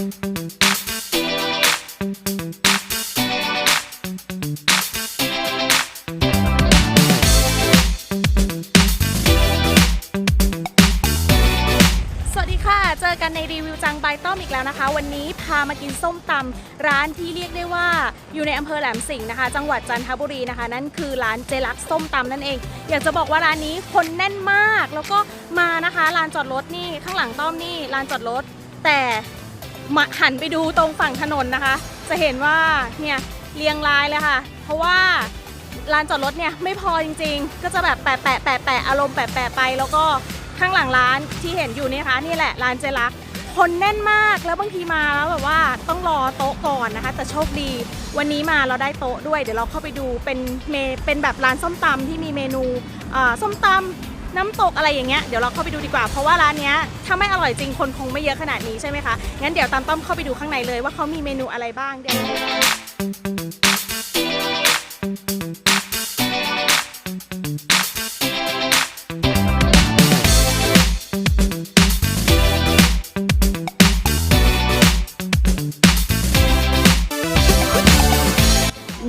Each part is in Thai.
สวัสดีค่ะ เจอกันในรีวิวจังใบต้อมอีกแล้วนะคะ วันนี้พามากินส้มตำร้านที่เรียกได้ว่าอยู่ในอำเภอแหลมสิงห์นะคะ จังหวัดจันทบุรีนะคะ นั่นคือร้านเจลักส้มตำนั่นเอง อยากจะบอกว่าร้านนี้คนแน่นมาก แล้วก็มานะคะลานจอดรถนี่ข้างหลังต้อมนี่ลานจอดรถ แต่ มาหันไปดูตรงฝั่งถนนนะคะ จะเห็นว่าเนี่ยเรียงรายเลยค่ะ เพราะว่าลานจอดรถเนี่ยไม่พอจริง ๆ ก็จะแบบแปะแปะแปะแปะอารมณ์แปะแปะไป แล้วก็ข้างหลังร้านที่เห็นอยู่นี่คะนี่แหละร้านเจรักคนแน่นมากแล้วบางทีมาแล้วแบบว่าต้องรอโต๊ะก่อนนะคะ แต่โชคดี วันนี้มาเราได้โต๊ะด้วย เดี๋ยวเราเข้าไปดูเป็นเมเป็นแบบร้านส้มตำที่มีเมนูส้มตำ น้ำตกอะไรอย่างเงี้ยเดี๋ยวเราเข้าไปดูดีกว่า เพราะว่าร้านเนี้ยถ้าไม่อร่อยจริงคนคงไม่เยอะขนาดนี้ใช่ไหมคะงั้นเดี๋ยวตามต้อมเข้าไปดูข้างในเลยว่าเขามีเมนูอะไรบ้างเดี๋ยว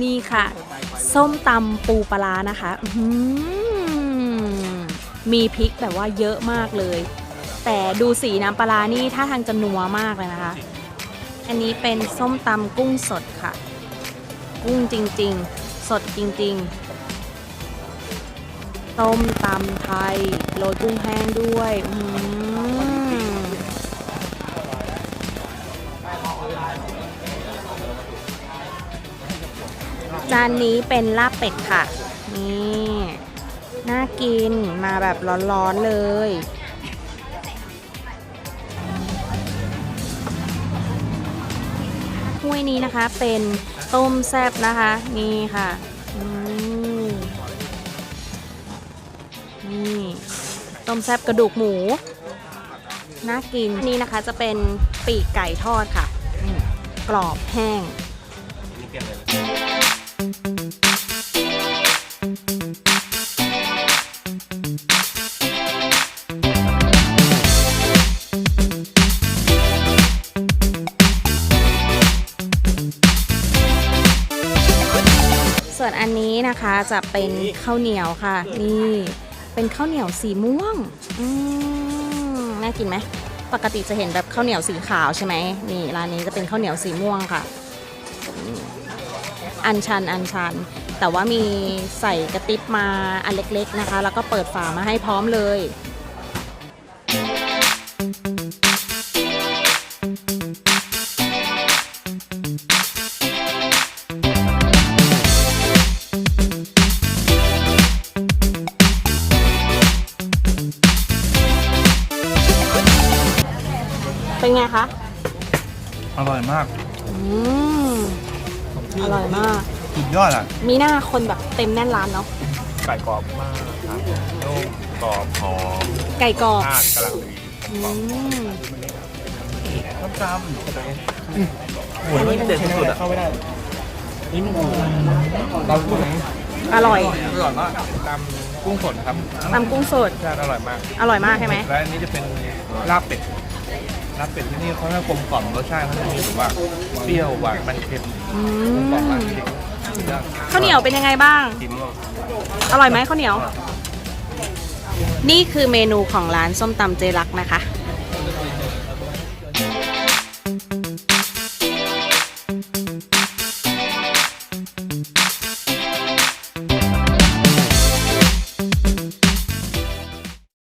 นี่ค่ะ ส้มตำปูปลานะคะ อื มีพริกแบบว่าเยอะมากเลย แต่ดูสีน้ำปลานี่ท่าทางจะนัวมากเลยนะคะ อันนี้เป็นส้มตำกุ้งสดค่ะ กุ้งจริงๆ สดจริงๆ ต้มตำไทยโรยกุ้งแห้งด้วยอืจานนี้เป็นลาบเป็ดค่ะ นี่ น่ากินมาแบบร้อนๆเลยถ้วยนี้นะคะเป็นต้มแซบนะคะ นี่ค่ะนี่ต้มแซบกระดูกหมู น่ากินอันนี้นะคะจะเป็นปีกไก่ทอดค่ะ กรอบแห้งส่ว อันนี้นะคะจะเป็นข้าวเหนียวค่ะ นี่เป็นข้าวเหนียวสีม่วงอืมน่ากินไหมปกติจะเห็นแบบข้าวเหนียวสีขาวใช่ไหมนี่ร้านนี้จะเป็นข้าวเหนียวสีม่วงค่ะอืมอันชันอันชัน แต่ว่ามีใส่กระติบมาอันเล็กๆนะคะ แล้วก็เปิดฝามาให้พร้อมเลย เป็นไงคะ อร่อยมากอืมอร่อยมาก สุดยอดอะ มีหน้าคนแบบเต็มแน่นร้านเนาะ ไก่กรอบมากครับนุ่มกรอบหอมไก่กรอบชาติกำลังดีอืม น้ำจำหมูมันเด็ดสุดอะเข้าไม่ได้นี่หมูตำกุ้งอร่อยอร่อยมากตำกุ้งสดครับตำกุ้งสดชาติอร่อยมาก อร่อยมากใช่ไหม และอันนี้จะเป็นลาบเป็ด ลาบเป็ดที่นี่เขาจะกลมกล่อมรสชาติเขาจะมีแบบว่าเปรี้ยวหวานมันเค็มอืกลมกล่อมมมากจริงสุดยอดข้าวเหนียวเป็นยังไงบ้างกินม่วงอร่อยไหมข้าวเหนียว นี่คือเมนูของร้านส้มตำเจรักนะคะ